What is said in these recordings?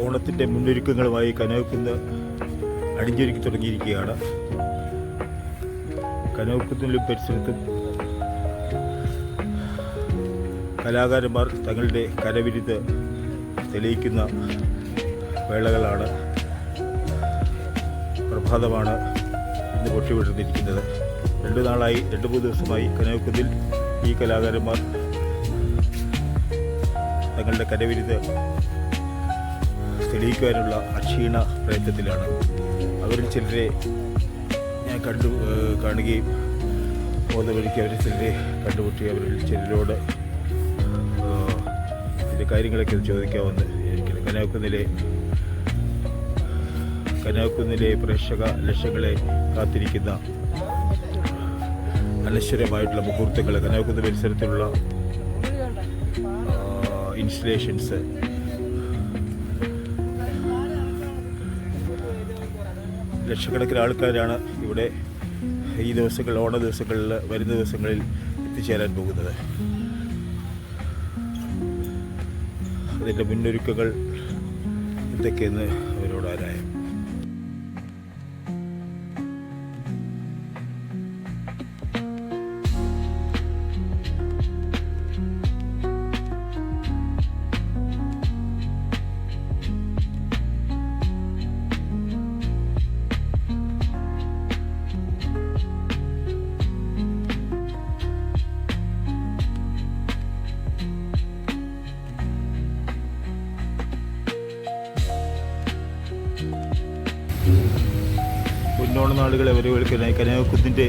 ഓണത്തിന്റെ മുന്നൊരുക്കങ്ങളുമായി കനവക്കുന്ന് അടിഞ്ഞൊരുക്കി തുടങ്ങിയിരിക്കുകയാണ്. കനവക്കുന്നിലും പരിസരത്തും കലാകാരന്മാർ തങ്ങളുടെ കരവിരുത് തെളിയിക്കുന്ന വേളകളാണ് പ്രഭാതമാണ് ഇന്ന് പൊട്ടിവിട്ടിരിക്കുന്നത് രണ്ടു നാളായി രണ്ട് മൂന്ന് ദിവസമായി കനവക്കുന്നിൽ ഈ കലാകാരന്മാർ തങ്ങളുടെ കരവിരുത് തെളിയിക്കുവാനുള്ള അക്ഷീണ പ്രയത്നത്തിലാണ്. അവരിൽ ചിലരെ ഞാൻ കണ്ടു കാണുകയും ബോധവരിക്ക് അവരിൽ ചിലരെ കണ്ടുമുട്ടി അവരിൽ ചിലരോട് ഇതിന്റെ കാര്യങ്ങളൊക്കെ ചോദിക്കാമെന്ന് എനിക്ക് കനാക്കുന്നിലെ കനകക്കുന്നിലെ പ്രേക്ഷക ലക്ഷങ്ങളെ കാത്തിരിക്കുന്ന അനശ്വരമായിട്ടുള്ള മുഹൂർത്തങ്ങൾ കനാക്കുന്ന പരിസരത്തിലുള്ള ഇൻസ്റ്റലേഷൻസ് ലക്ഷക്കണക്കിന് ആൾക്കാരാണ് ഇവിടെ ഈ ദിവസങ്ങൾ ഓണ ദിവസങ്ങളിൽ വരുന്ന ദിവസങ്ങളിൽ എത്തിച്ചേരാൻ പോകുന്നത്. അതിന്റെ മുന്നൊരുക്കങ്ങൾ എന്തൊക്കെയെന്ന് പൊന്നോണ നാളുകളെ വരവേൽക്കാനായി കനകക്കുന്നിന്റെ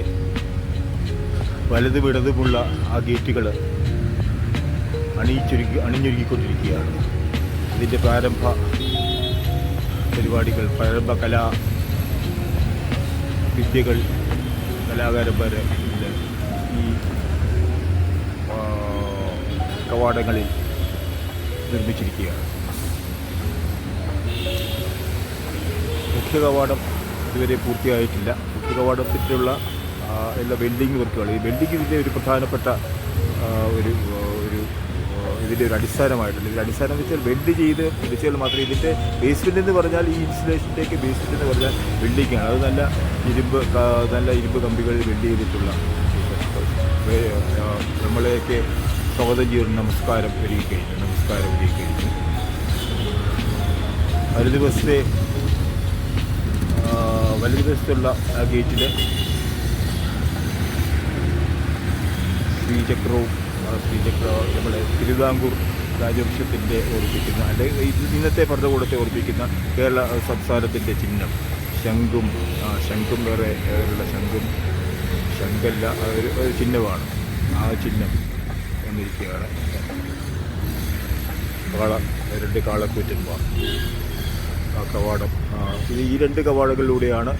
വലത് വിടതുമുള്ള ആ ഗേറ്റുകൾ അണിയിച്ചൊരുക്കി അണിഞ്ഞൊരുക്കിക്കൊണ്ടിരിക്കുകയാണ്. ഇതിന്റെ പ്രാരംഭ പരിപാടികൾ പ്രാരംഭ കലാ വിദ്യകൾ കലാകാരന്മാർ ഈ കവാടങ്ങളിൽ നിർമ്മിച്ചിരിക്കുകയാണ്. മുഖ്യ കവാടം ഇതുവരെ പൂർത്തിയായിട്ടില്ല. മുഖ്യ കവാടത്തിലുള്ള എല്ലാ വെൽഡിങ് വർക്കുകൾ. ഈ വെൽഡിങ് ഇതിന്റെ ഒരു പ്രധാനപ്പെട്ട ഒരു ഒരു ഇതിന്റെ ഒരു അടിസ്ഥാനമായിട്ടുണ്ട്. ഇതിന്റെ അടിസ്ഥാനം വെച്ചാൽ വെൽഡ് ചെയ്ത് വെച്ചാൽ മാത്രമേ ഇതിന്റെ ബേസ്മെന്റ് എന്ന് പറഞ്ഞാൽ ഈ ഇൻസുലേഷന്റെയൊക്കെ ബേസ്മെന്റ് എന്ന് പറഞ്ഞാൽ വെൽഡിംഗ് ആണ്. അത് നല്ല ഇരുമ്പ് നല്ല ഇരുമ്പ് കമ്പികളിൽ വെൽഡ് ചെയ്തിട്ടുള്ള നമ്മളെയൊക്കെ സ്വാഗതം ചെയ്യുന്ന നമസ്കാരം ഒരുക്കി കഴിഞ്ഞു നമസ്കാരം ഒരുക്കി കഴിഞ്ഞു ഒരു ദിവസത്തെ വലതുവശത്തുള്ള ആ ഗേറ്റിൽ ശ്രീചക്രവും ശ്രീചക്ര നമ്മുടെ തിരുവിതാംകൂർ രാജവംശത്തിന്റെ ഓർപ്പിക്കുന്ന അല്ലെങ്കിൽ ഇന്നത്തെ ഭരണകൂടത്തെ ഓർപ്പിക്കുന്ന കേരള സംസ്ഥാനത്തിന്റെ ചിഹ്നം. ശംഖും ശംഖും വേറെ വേറെയുള്ള ശംഖും ശംഖല്ല ഒരു ചിഹ്നമാണ്. ആ ചിഹ്നം എന്നിരിക്കുകയാണ് കാള രണ്ട് കാളക്കൂറ്റന്മാർ. കവാടം. ഈ രണ്ട് കവാടങ്ങളിലൂടെയാണ്